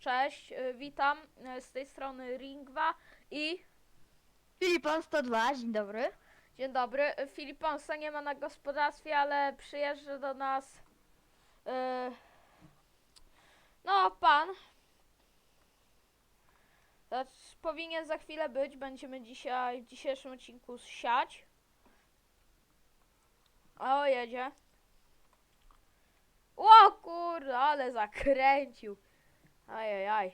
cześć, y, witam y, z tej strony Ringwa i Filipon 102, dzień dobry. dzień dobry. Y, Filiponsa nie ma na gospodarstwie, ale przyjeżdża do nas no pan. Powinien za chwilę być, będziemy dzisiaj w dzisiejszym odcinku siać. O, jedzie. O kurde, ale zakręcił. Ajajaj.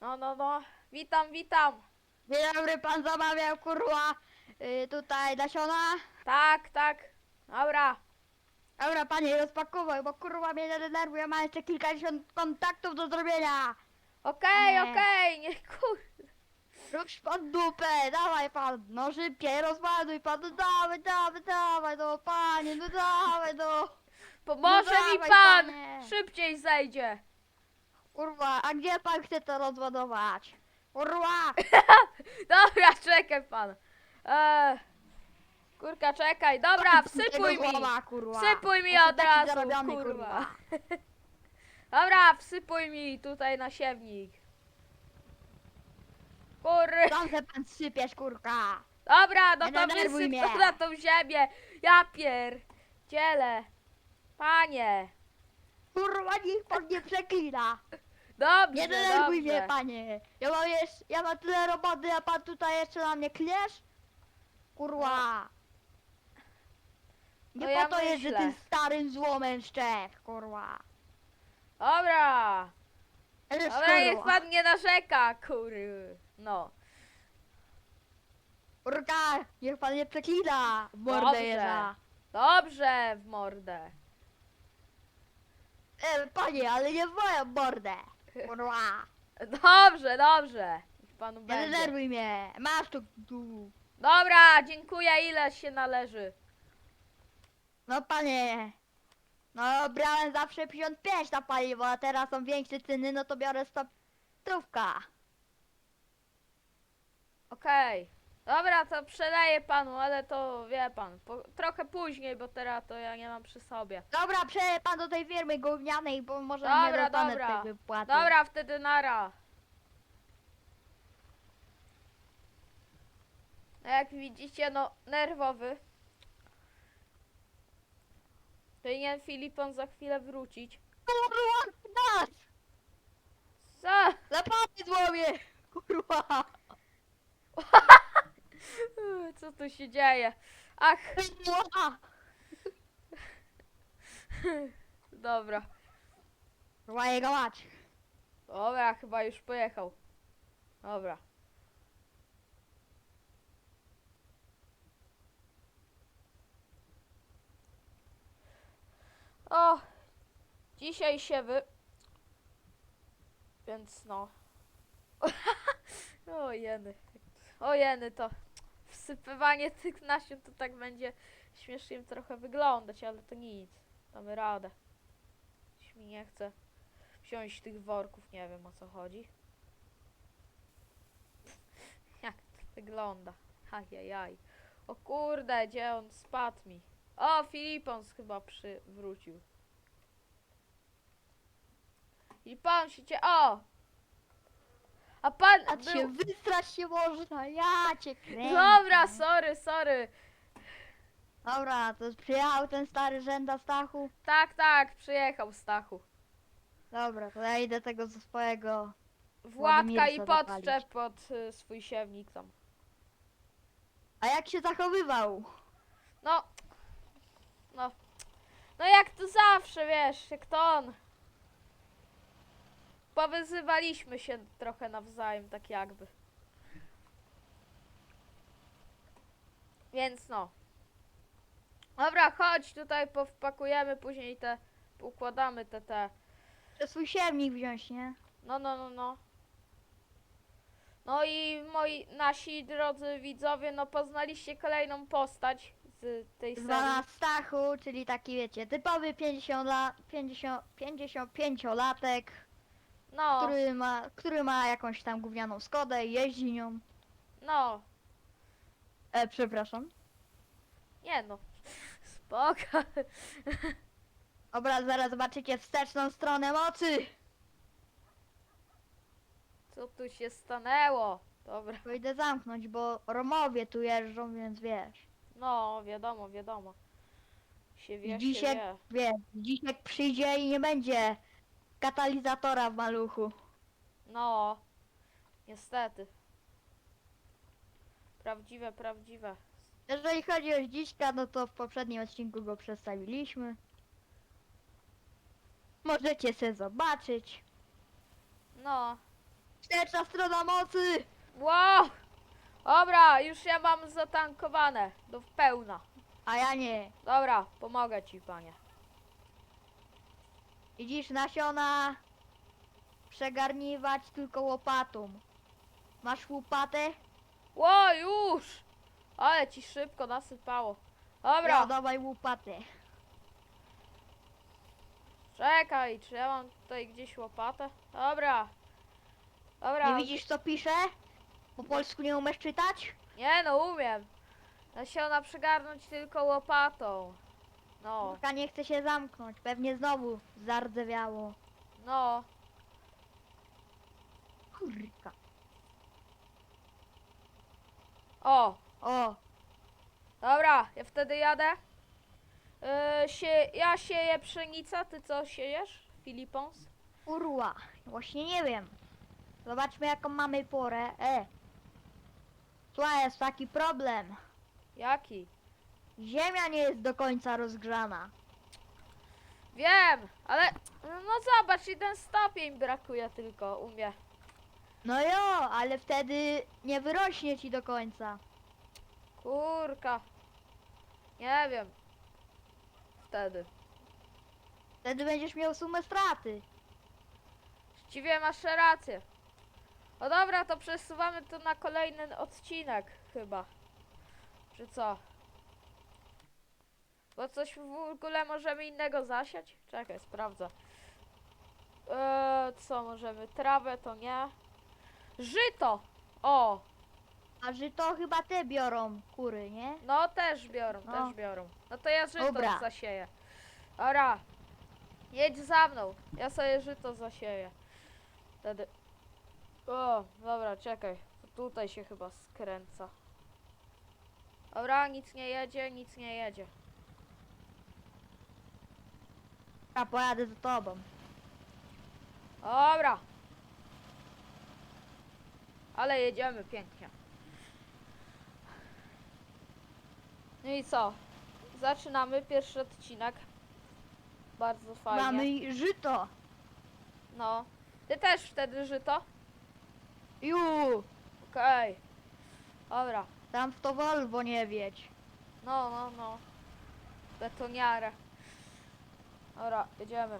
No, no, no. Witam, witam. Dzień dobry, pan zamawiał kurwa y, tutaj nasiona. Tak, tak. Dobra. Dobra, panie, rozpakuj, bo kurwa mnie nie denerwuje, mam jeszcze kilkadziesiąt kontaktów do zrobienia. Okej, Nie. okej, nie kur... Rusz pan dupę, dawaj pan, no szybciej, rozładuj pan, no dawaj, dawaj, dawaj, no panie, no dawaj, no. Pomoże No mi dawaj, pan! panie. Szybciej zejdzie. Kurwa, a gdzie pan chce to rozładować? Kurwa, Dobra, czekaj pan. Eee, kurka, czekaj. Dobra, wsypuj mi. kurwa. Wsypuj mi Jestem od taki razu, zarobiony, kurwa. Dobra, wsypuj mi tutaj na siewnik. Kur... Tam se pan sypiesz, kurka. Dobra, no Nie to denerwuj wysyp to mnie. na tą ziemię. Ja pier... Dzielę. Panie. Kurwa, niech pan nie przeklina. Dobrze, Nie denerwuj dobrze. mnie, panie. Ja mam jeszcze, ja mam tyle roboty, a pan tutaj jeszcze na mnie klesz? Kurwa. Nie No po ja to jest, że myślę. tym starym złomem kurwa. Dobra. Ale Dobra, niech kurwa. pan nie narzeka, kury. No. Kurka, niech pan nie przeklina. W mordę Dobrze. jeża. Dobrze, w mordę. E, panie, ale nie w moją mordę. Kurwa. Dobrze, dobrze. Niech panu Nie będzie. denerwuj mnie. Masz tu, tu. Dobra, dziękuję, ile się należy. No panie. No brałem zawsze 55 na paliwo, a teraz są większe ceny, no to biorę 100 stówka. Okej. Dobra, to przedaję panu, ale to wie pan, po, trochę później, bo teraz to ja nie mam przy sobie. Dobra, przejdź pan do tej firmy gównianej, bo może Dobra, nie dostanę dobra. tej wypłaty. Dobra, wtedy nara. No jak widzicie, no nerwowy. Powinien Filipon za chwilę wrócić. Kurwa, nas! Co? Zapany złomie! Kurwa! Co tu się dzieje? Ach, dobra. Kurwa jego mać. Dobra, chyba już pojechał. Dobra. O, dzisiaj siewy. Więc no. o jeny. O jeny to. Wsypywanie tych nasion to tak będzie śmiesznie trochę wyglądać, ale to nic. Damy radę. Coś mi nie chce wziąć tych worków, nie wiem o co chodzi. Jak to wygląda? Ajajaj. O kurde, gdzie on spadł mi? O, Filipons chyba przywrócił. Filipon się cie... O! A pan A był... się wystrać się można, ja cię kręcę. Dobra, sorry, sorry. Dobra, to przyjechał ten stary rzęda Stachu. Tak, tak, przyjechał Stachu. Dobra, to ja idę tego ze swojego... Władka i Władimirca podczep zapalić. pod y, swój siewnik tam. A jak się zachowywał? No. No. No jak to zawsze, wiesz, jak to on. Powyzywaliśmy się trochę nawzajem, tak jakby. Więc no. Dobra, chodź tutaj powpakujemy, później te, układamy te, te. Chcę swój siewnik wziąć, nie? No, no, no, no. No i moi, nasi drodzy widzowie, no poznaliście kolejną postać z tej serii. Zwana Stachu, czyli taki wiecie, typowy 50 lat, 50, 55-latek, No, który ma, który ma jakąś tam gównianą Skodę i jeździ nią. no, E, przepraszam. nie no. Spoko. Dobra, zaraz zobaczycie wsteczną stronę mocy. Co tu się stanęło? Dobra. Pójdę zamknąć, bo Romowie tu jeżdżą, więc wiesz. No, wiadomo, wiadomo. Się wie, się Dzisiaj, wie. wiesz, dziś jak przyjdzie i nie będzie katalizatora w maluchu. No, niestety. Prawdziwe, prawdziwe. Jeżeli chodzi o dziśka, no to w poprzednim odcinku go przedstawiliśmy. Możecie sobie zobaczyć. No. Wsteczna strona mocy! Wow! Dobra, już ja mam zatankowane. Do pełna. A ja nie. Dobra, pomogę ci, panie. Widzisz nasiona przegarniwać tylko łopatą. Masz łopatę? Ło, już! Ale ci szybko nasypało. Dobra, Ja, dawaj łopatę. czekaj, czy ja mam tutaj gdzieś łopatę? Dobra. Dobra. Nie widzisz co pisze? Po polsku nie umiesz czytać? Nie no, umiem. Nasiona przygarnąć tylko łopatą. No, Kurka nie chce się zamknąć. Pewnie znowu zardzewiało. no. Kurka. O, O, dobra, ja wtedy jadę. Yy, sie, ja sieję pszenica, ty co siejesz? Filipons? urła. Właśnie nie wiem. Zobaczmy jaką mamy porę. E. Słuchaj, jest taki problem. Jaki? Ziemia nie jest do końca rozgrzana. Wiem, ale no zobacz, jeden stopień brakuje tylko u mnie. No jo, ale wtedy nie wyrośnie ci do końca. Kurka. Nie wiem. Wtedy. Wtedy będziesz miał sumę straty. Właściwie masz rację. No dobra, to przesuwamy to na kolejny odcinek chyba. Czy co? Bo coś w ogóle możemy innego zasiać? Czekaj, sprawdzę. Eee, co możemy? Trawę to nie. Żyto! O! A żyto chyba te biorą kury, nie? No też biorą, No. też biorą. No to ja żyto Dobra. zasieję. Dobra. Jedź za mną. Ja sobie żyto zasieję. Wtedy. O, dobra, czekaj. To tutaj się chyba skręca. Dobra, nic nie jedzie, nic nie jedzie. A pojadę za tobą. Dobra. Ale jedziemy pięknie. No i co? Zaczynamy pierwszy odcinek. Bardzo fajnie. Mamy żyto. No. Ty też wtedy żyto? Ju, Okej. Dobra. tam w to Volvo nie wiedź. No, no, no. Betoniarę. Dobra, jedziemy.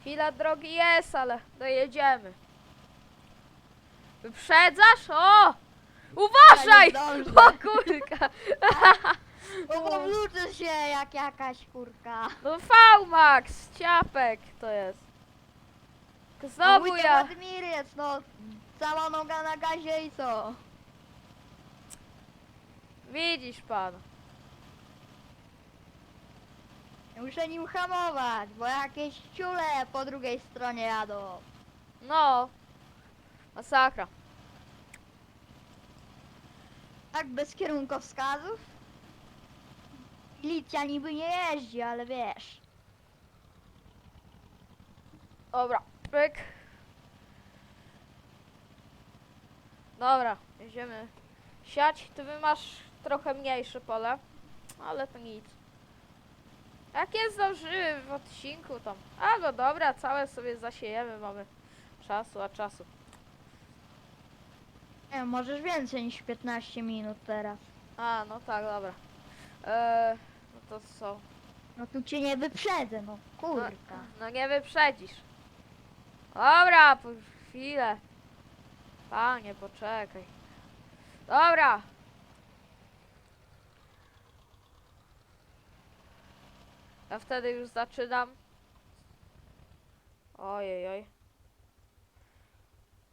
Chwila drogi jest, ale dojedziemy. Wyprzedzasz? O! Uważaj! Ja nie O kurka! Bo powlóczy się jak jakaś kurka. No V-Max, ciapek to jest. Znowu Mój to ja. Admirec, no cała noga na gazie i co? Widzisz pan. Muszę nim hamować, bo jakieś ciule po drugiej stronie jadą. No. Masakra. Tak bez kierunkowskazów? Milicja niby nie jeździ, ale wiesz. Dobra, pyk. Dobra, jedziemy siać. Ty wy masz trochę mniejsze pole, ale to nic. Jak jest zdążymy w odcinku tam. A no dobra, całe sobie zasiejemy, mamy czasu, a czasu. Nie, możesz więcej niż 15 minut teraz. A, no tak, dobra. Eee, no to co? No tu cię nie wyprzedzę, no kurka. No nie wyprzedzisz. Dobra, po chwilę. Panie, poczekaj. Dobra. Ja wtedy już zaczynam. Ojej, oj.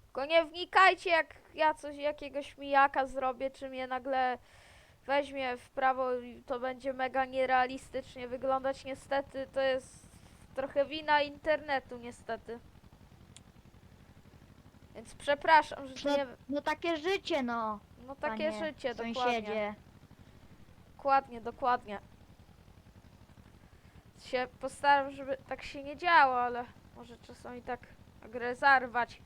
Tylko nie wnikajcie, jak ja coś, jakiegoś mijaka zrobię, czy mnie nagle weźmie w prawo i to będzie mega nierealistycznie wyglądać. Niestety to jest trochę wina internetu niestety. Więc przepraszam, że No, nie... no takie życie, no. No takie panie życie, dokładnie. Sąsiedzie. Dokładnie, dokładnie. Się postaram, żeby tak się nie działo, ale może czasami tak grę zarwać.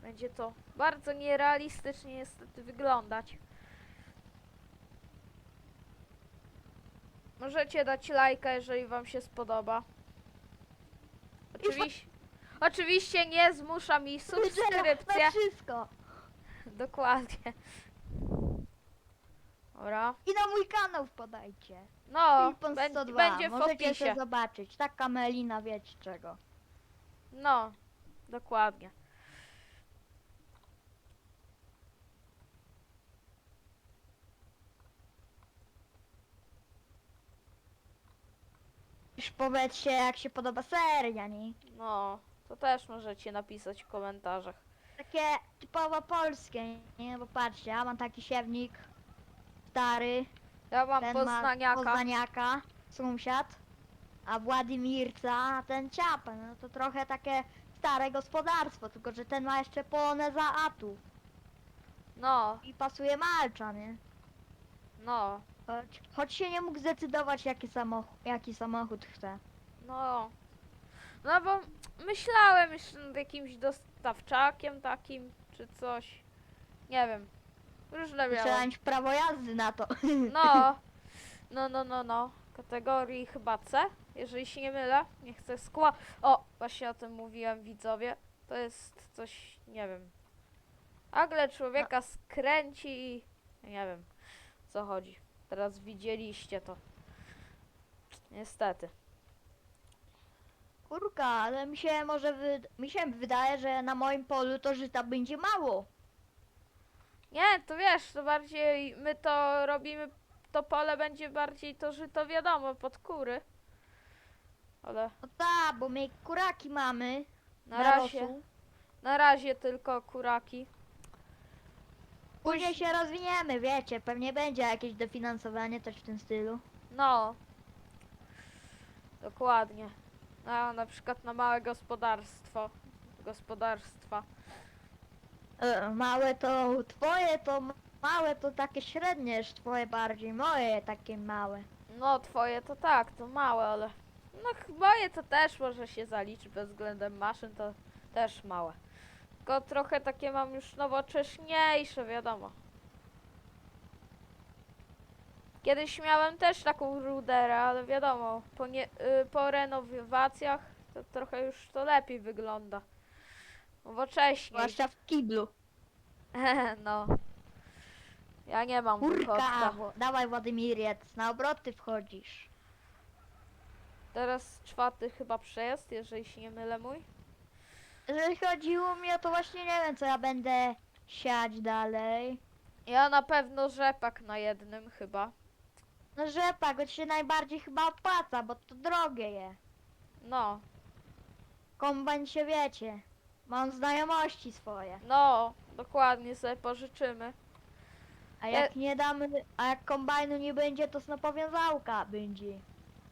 Będzie to bardzo nierealistycznie niestety wyglądać. Możecie dać lajka, jeżeli wam się spodoba. Oczywiście, oczywiście nie zmusza mi subskrypcja. Wszystko. Dokładnie. Dobra. I na mój kanał wpadajcie. No, Filipon bę- 102. będzie w Możecie opisie. sobie zobaczyć. Taka melina, wiecie czego. No, dokładnie. Już powiedzcie, jak się podoba seria, nie? No, to też możecie napisać w komentarzach. Takie typowo polskie, nie? Bo patrzcie, ja mam taki siewnik stary, Ja mam ten poznaniaka. ma poznaniaka, sąsiad, a Władimirca, ten ciapa, no to trochę takie stare gospodarstwo, tylko że ten ma jeszcze połonę za atu No, i pasuje malcza, nie? no, Choć, choć się nie mógł zdecydować jaki samochód, jaki samochód chce. no. No bo myślałem jeszcze nad jakimś dostawczakiem takim, czy coś. Nie wiem. Różne Trzeba miałem. mieć prawo jazdy na to. No, no, no, no, no. Kategorii chyba C, jeżeli się nie mylę. Nie chcę skła. O, właśnie o tym mówiłem widzowie. To jest coś, nie wiem. Nagle człowieka skręci i nie wiem, co chodzi. Teraz widzieliście to. Niestety. Kurka, ale mi się może wy... mi się wydaje, że na moim polu to żyta będzie mało. Nie, to wiesz, to bardziej my to robimy, to pole będzie bardziej to żyto wiadomo, pod kury. Ale No tak, bo my kuraki mamy. na na razie, rosół. na razie tylko kuraki. Później się rozwiniemy, wiecie, pewnie będzie jakieś dofinansowanie też w tym stylu. No. Dokładnie. No, na przykład na małe gospodarstwo. Gospodarstwa. E, małe to twoje, to małe to takie średnie, już twoje bardziej, moje takie małe. No, twoje to tak, to małe, ale. No, moje to też może się zaliczyć bez względem maszyn, to też małe. Tylko trochę takie mam już nowocześniejsze, wiadomo. Kiedyś miałem też taką ruderę, ale wiadomo, po, nie, y, po renowacjach to trochę już to lepiej wygląda. Nowocześniej. Zwłaszcza w kiblu. no. Ja nie mam Kurka, bo, dawaj Władimiriec, na obroty wchodzisz. Teraz czwarty chyba przejazd, jeżeli się nie mylę mój. Jeżeli chodzi o mnie, to właśnie nie wiem, co ja będę siać dalej. Ja na pewno rzepak na jednym chyba. No rzepak, to się najbardziej chyba opłaca, bo to drogie je. No, Kombajn się wiecie. Mam znajomości swoje. no, dokładnie sobie pożyczymy. A jak nie damy, a jak kombajnu nie będzie, to snopowiązałka będzie.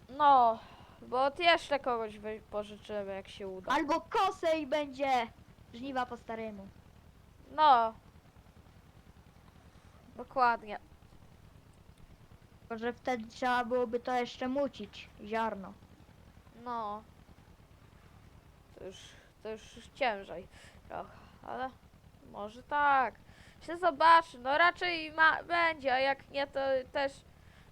No, bo jeszcze kogoś wy- pożyczymy, jak się uda. Albo kosę i będzie żniwa po staremu. No. Dokładnie. Tylko, że wtedy trzeba byłoby to jeszcze mucić, ziarno. No. To już, to już ciężej trochę, ale może tak. Się zobaczy, no raczej ma, będzie, a jak nie to też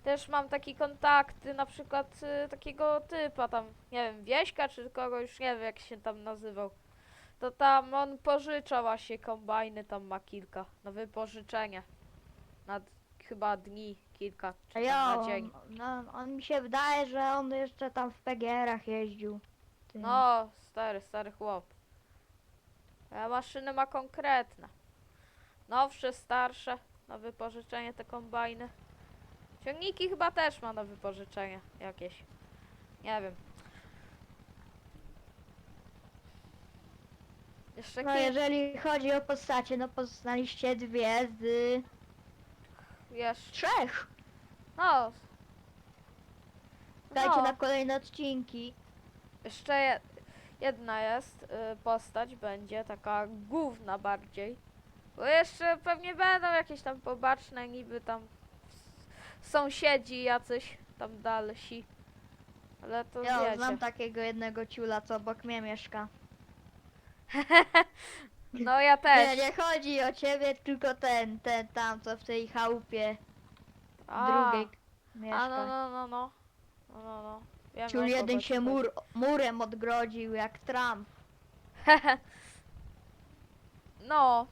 też mam takie kontakty, na przykład y, takiego typa tam, nie wiem, Wieśka czy kogoś, już nie wiem jak się tam nazywał. To tam on pożycza właśnie kombajny, tam ma kilka na wypożyczenie. Na chyba dni kilka, czy tam na dzień. no, on mi się wydaje, że on jeszcze tam w PGR-ach jeździł. Ty. No, stary, stary chłop. A maszyny ma konkretne. Nowsze, starsze, na wypożyczenie te kombajny. Ciągniki chyba też ma na wypożyczenie jakieś. Nie wiem. Jeszcze No jeżeli chodzi o postacie, no poznaliście dwie z jeszcze... trzech. No. Dajcie No. na kolejne odcinki. Jeszcze je, jedna jest y, postać, będzie taka główna bardziej. Bo jeszcze pewnie będą jakieś tam pobaczne, niby tam sąsiedzi jacyś tam dalsi. Ale to Ja wiecie. znam takiego jednego ciula, co obok mnie mieszka. No ja Nie, też. nie chodzi o ciebie, tylko ten, ten tam, co w tej chałupie A, drugiej mieszka. a no, no, no, no. No, no, no. Wiemy, Ciul jeden się mur, murem odgrodził, jak Trump. no,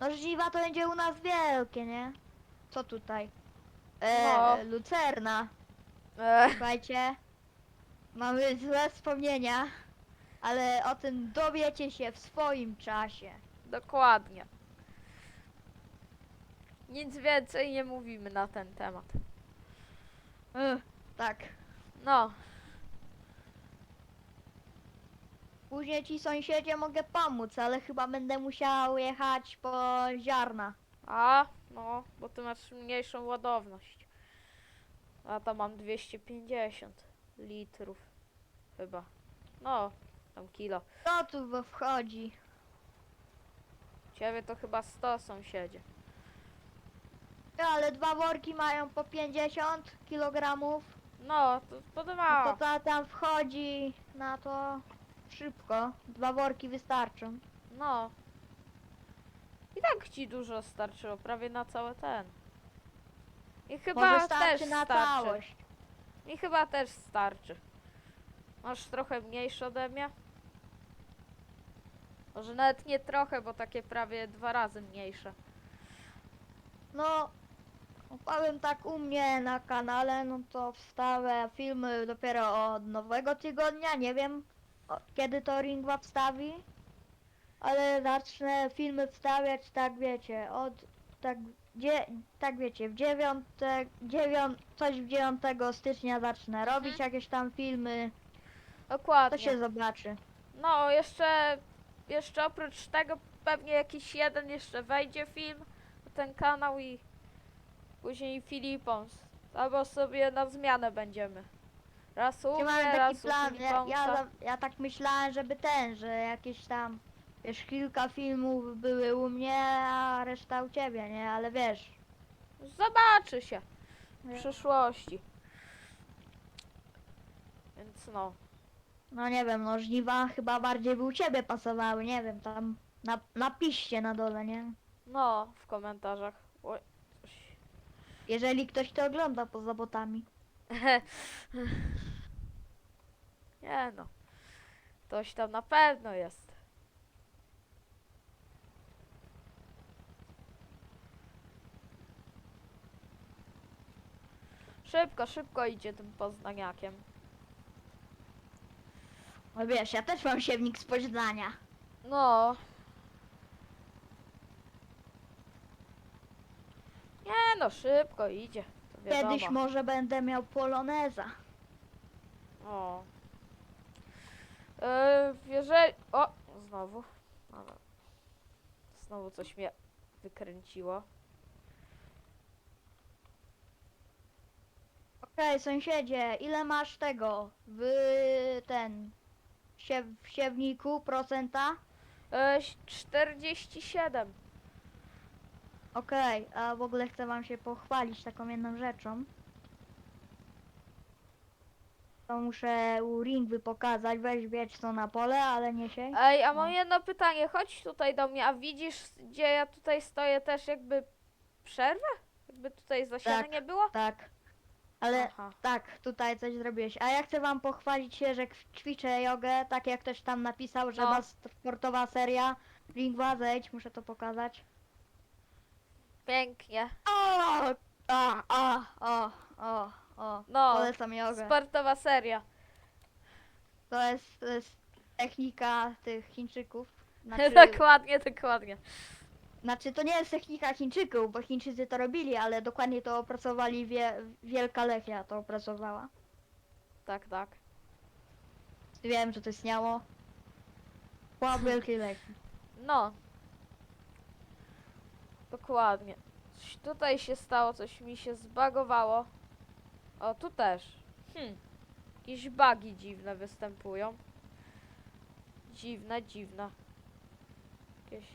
No żniwa to będzie u nas wielkie, nie? Co tutaj? E, No. Lucerna. e, Słuchajcie, mamy złe wspomnienia, ale o tym dowiecie się w swoim czasie. dokładnie. Nic więcej nie mówimy na ten temat. Ugh, tak. No, Później ci sąsiedzie mogę pomóc, ale chyba będę musiał jechać po ziarna. a, no, bo ty masz mniejszą ładowność. A to mam 250 litrów. Chyba. No, tam kilo. Co tu wo- wchodzi? Ciebie to chyba 100 sąsiedzie. Ale dwa worki mają po 50 kg. No, to No podobało. to ta, tam wchodzi na to szybko. Dwa worki wystarczą. No. I tak ci dużo starczyło, prawie na cały ten. I chyba Może też starczy na starczy. całość. I chyba też starczy. Masz trochę mniejsze ode mnie? Może nawet nie trochę, bo takie prawie dwa razy mniejsze. No, powiem tak u mnie na kanale, no to wstawę filmy dopiero od nowego tygodnia. Nie wiem o, kiedy to Ringwa wstawi, ale zacznę filmy wstawiać, tak wiecie, od tak, dzie, tak wiecie, w dziewiąte, dziewią, coś w 9 stycznia zacznę robić Mhm. jakieś tam filmy, to Dokładnie. się zobaczy. No, jeszcze, jeszcze oprócz tego pewnie jakiś jeden jeszcze wejdzie film na ten kanał i później Filipons. Albo sobie na zmianę będziemy. Raz u Czy mnie, taki raz u plan, ja, Filiponsa. ja, za- ja tak myślałem, żeby ten, że jakieś tam, wiesz, kilka filmów były u mnie, a reszta u ciebie, nie? Ale wiesz, Zobaczy się w Nie. przyszłości. Więc no. no nie wiem, no żniwa chyba bardziej by u ciebie pasowały, nie wiem, tam na, napiszcie na dole, nie? No, w komentarzach. Oj. Jeżeli ktoś to ogląda poza botami. Nie no. Ktoś tam na pewno jest. Szybko, szybko idzie tym poznaniakiem. No wiesz, ja też mam siewnik z Poznania. No. Nie no, szybko idzie. To wiadomo. Kiedyś może będę miał poloneza. O. Yy, jeżeli... O! Znowu. Dobra. Znowu coś mnie wykręciło. Okej, sąsiedzie, ile masz tego w ten siew, w siewniku procenta? Yy, 47. Okej, a w ogóle chcę wam się pochwalić taką jedną rzeczą. To muszę u Ringwy pokazać, weź wieć co na pole, ale nie się. Ej, a mam No. jedno pytanie. Chodź tutaj do mnie, a widzisz, gdzie ja tutaj stoję też jakby przerwę? Jakby tutaj zasiane Tak. nie było? Tak. Ale Aha. tak, tutaj coś zrobiłeś. A ja chcę wam pochwalić się, że k- ćwiczę jogę, tak jak ktoś tam napisał, że No. ma sportowa seria. Ringwa, zejdź, muszę to pokazać. Pięknie. O, a, a, o, o, o. No, Polecam jogę. sportowa seria. To jest, to jest technika tych Chińczyków. Znaczy, dokładnie, dokładnie. znaczy to nie jest technika Chińczyków, bo Chińczycy to robili, ale dokładnie to opracowali wie, Wielka Lechia to opracowała. Tak, tak. Wiem, że to istniało. Po Wielkiej Lechii. No. Dokładnie. Coś tutaj się stało, coś mi się zbagowało. O, tu też. Hmm. Jakieś bugi dziwne występują. Dziwne, dziwne. Jakieś...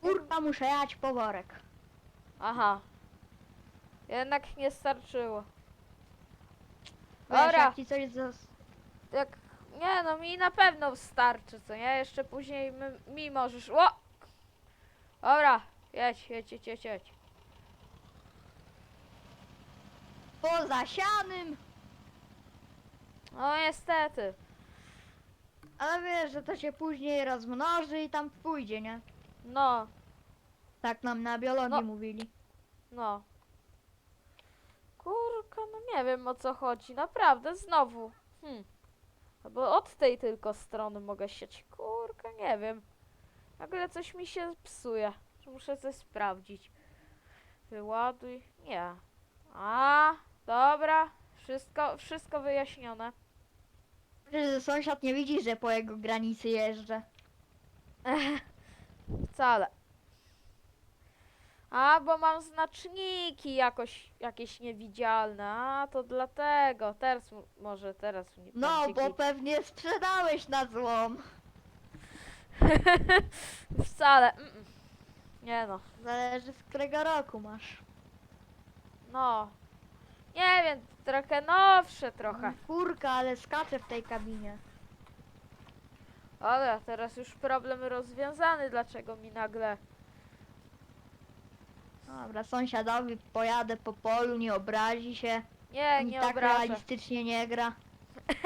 Kurwa, muszę jechać po worek. Aha. Jednak nie starczyło. Wiesz, Dobra. jak ci coś zas... Jak... Nie no, mi na pewno starczy, co nie? Jeszcze później my, mi możesz... O! Dobra, jedź, jedź, jedź, jedź, jedź. Po zasianym! No niestety. Ale wiesz, że to się później rozmnoży i tam pójdzie, nie? No, Tak nam na biologii No. mówili. no. Kurka, no nie wiem o co chodzi. Naprawdę, znowu. Hmm. Albo od tej tylko strony mogę sieć. Kurka, nie wiem. Nagle coś mi się psuje. Muszę coś sprawdzić. Wyładuj. Nie. A, dobra. Wszystko, wszystko wyjaśnione. Że sąsiad nie widzi, że po jego granicy jeżdżę. Wcale. A, bo mam znaczniki jakoś, jakieś niewidzialne. A, to dlatego. Teraz może teraz mi No, będzie bo git. pewnie sprzedałeś na złom. Wcale. Mm -mm. Nie no. Zależy z którego roku masz. No. Nie wiem, trochę nowsze trochę. Kurka, ale skacze w tej kabinie. Ale teraz już problem rozwiązany, dlaczego mi nagle... Dobra, sąsiadowi pojadę po polu, nie obrazi się. Nie, nie tak obrażę. realistycznie nie gra.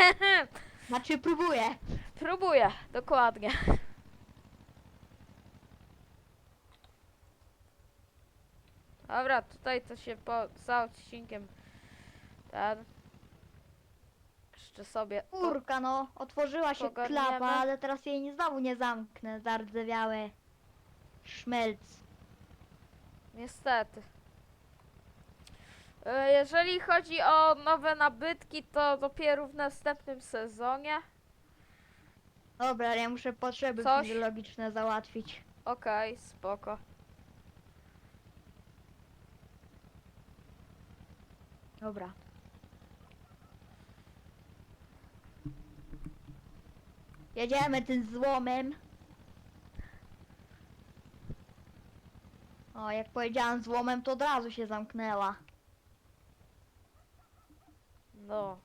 Znaczy próbuje. Próbuję, dokładnie. Dobra, tutaj to się po, za odcinkiem ten jeszcze sobie po, Kurka no, otworzyła się Pogarniemy. klapa, ale teraz jej nie, znowu nie zamknę. Zardzewiałe szmelc. niestety. E, Jeżeli chodzi o nowe nabytki, to dopiero w następnym sezonie. Dobra, ja muszę potrzeby Coś? fizjologiczne załatwić. Okej, spoko. Dobra. Jedziemy tym złomem. O, jak powiedziałem złomem, to od razu się zamknęła. No.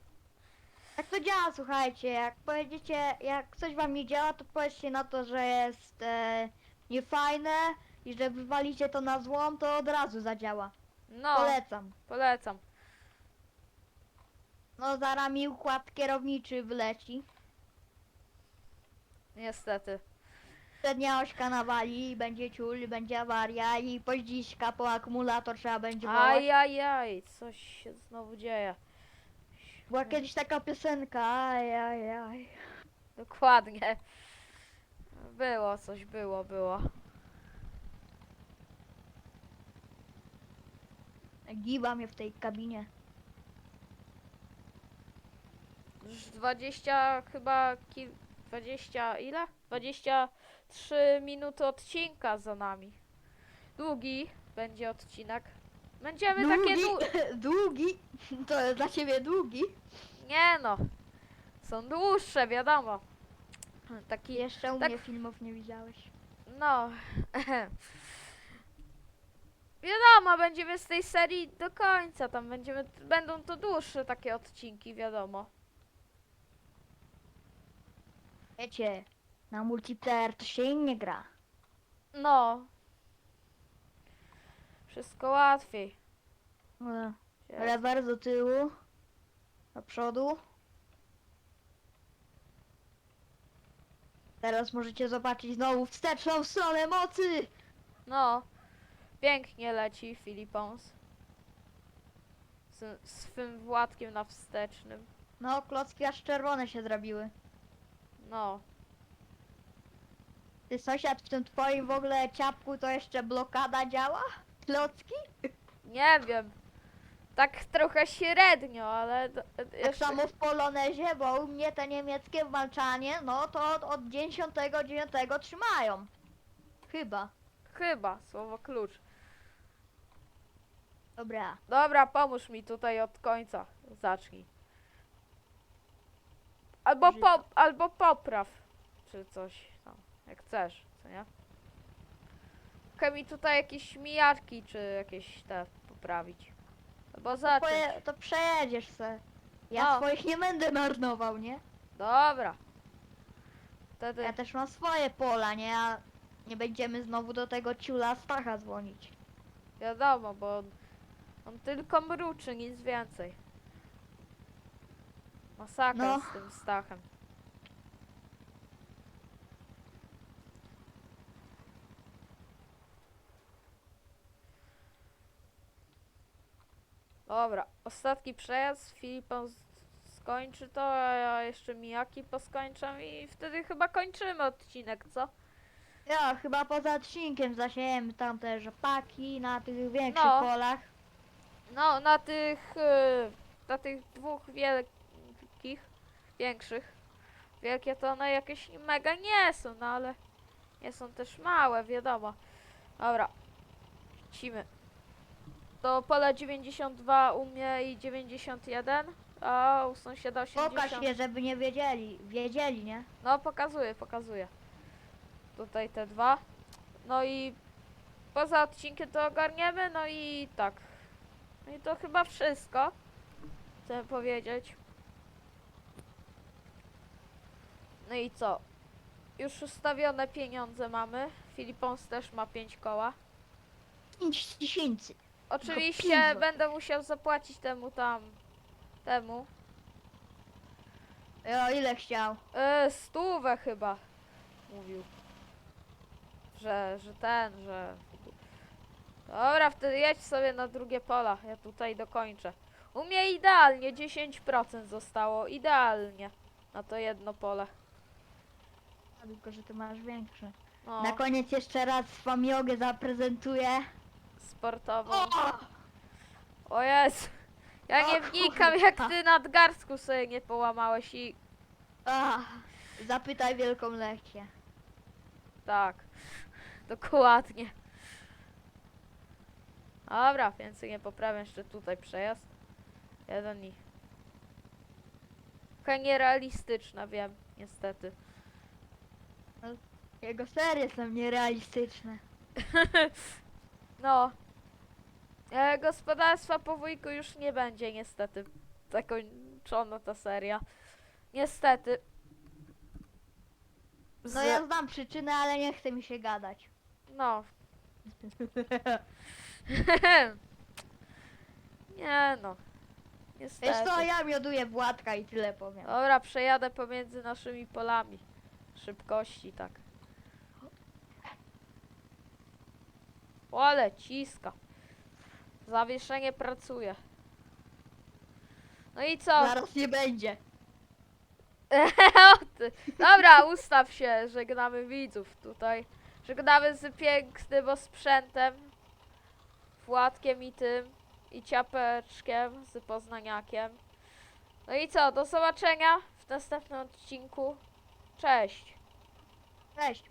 Tak to działa, słuchajcie, jak powiedziecie, jak coś wam nie działa, to powiedzcie na to, że jest e, niefajne i że wywalicie to na złom, to od razu zadziała. No, Polecam. polecam. No zaraz mi układ kierowniczy wleci. Niestety. Przednia ośka nawali, będzie ciul, będzie awaria i poździśka po akumulator trzeba będzie wołać. Ajajaj, coś się znowu dzieje. Była kiedyś taka piosenka, ajajaj. Dokładnie. Było coś, było, było. Giba mnie w tej kabinie. Już 20 chyba kil... 20 ile? 23 minuty odcinka za nami. Długi będzie odcinek. Będziemy takie dłu... długi? To jest dla ciebie długi? Nie no. Są dłuższe, wiadomo. Taki Jeszcze u Tak. mnie filmów nie widziałeś. No. Wiadomo, będziemy z tej serii do końca. Tam będziemy. Będą to dłuższe takie odcinki, wiadomo. Wiecie, na multiplayer to się innie gra. No. Wszystko łatwiej. Jest. Lewer do tyłu, do przodu. Teraz możecie zobaczyć znowu wsteczną stronę mocy. No. Pięknie leci Filipons. Z swym Władkiem na wstecznym. No, klocki aż czerwone się zrobiły. No. Ty sąsiad w tym twoim w ogóle ciapku to jeszcze blokada działa? Klocki? Nie wiem. Tak trochę średnio, ale. d- d- Tak Jeszcze... samo w Polonezie, bo u mnie te niemieckie walczanie, no to od, od 99 trzymają. Chyba. chyba, słowo klucz. Dobra. Dobra, pomóż mi tutaj od końca. Zacznij. Albo, po, albo popraw, czy coś tam, jak chcesz, co nie? Mogę mi tutaj jakieś mijarki, czy jakieś te poprawić. Albo zacząć. Poje, to przejedziesz se. Ja No. swoich nie będę marnował, nie? Dobra. Wtedy, Ja też mam swoje pola, nie? A nie będziemy znowu do tego ciula Stacha dzwonić. wiadomo, bo on, on tylko mruczy, nic więcej. Masakra No. z tym Stachem. Dobra, ostatni przejazd, Filipon z- skończy to, a ja jeszcze mijaki poskończę i wtedy chyba kończymy odcinek, co? Ja chyba poza odcinkiem zasiejemy tam te rzepaki na tych większych No. polach. No, na tych, y, na tych dwóch wielkich, większych, wielkie to one jakieś mega nie są, no ale nie są też małe, wiadomo. Dobra, lecimy. To pole 92 u mnie i 91, a u sąsiada 80. Pokaż je, żeby nie wiedzieli. Wiedzieli, nie? No, pokazuję, pokazuję. Tutaj te dwa. No i poza odcinkiem to ogarniemy, no i tak. No i to chyba wszystko. Chcę powiedzieć. No i co? Już ustawione pieniądze mamy. Filipons też ma 5 koła. 5 tysięcy. Oczywiście pięć będę musiał zapłacić temu tam. Temu. O, ile chciał? E, stówę chyba mówił. Że, że ten, że. Dobra, wtedy jedź sobie na drugie pola. Ja tutaj dokończę. U mnie idealnie 10% zostało. Idealnie. Na to jedno pole. Tylko, że ty masz większe. No, Na koniec jeszcze raz Famiogę zaprezentuję. sportową. O! O jest. Ja nie O wnikam kurwa. jak ty nadgarstku sobie nie połamałeś i Ach, zapytaj wielką lekcję. tak. Dokładnie. Dobra, więcej nie poprawiam jeszcze tutaj przejazd. Jeden i. Trochę nierealistyczna, wiem, niestety. Jego serie są nierealistyczne. No. E, gospodarstwa po wujku już nie będzie, niestety. Zakończona ta seria. Niestety. Z... No ja znam przyczynę, ale nie chce mi się gadać. No. nie no. Niestety. Wiesz co, ja mioduję Władka i tyle powiem. Dobra, przejadę pomiędzy naszymi polami. Szybkości, tak. O, ale ciska. Zawieszenie pracuje. No i co? Zaraz nie będzie. O ty. Dobra, ustaw się. Żegnamy widzów tutaj. Żegnamy z pięknym osprzętem. Władkiem i tym. I ciapeczkiem z poznaniakiem. No i co? Do zobaczenia w następnym odcinku. Cześć. Cześć.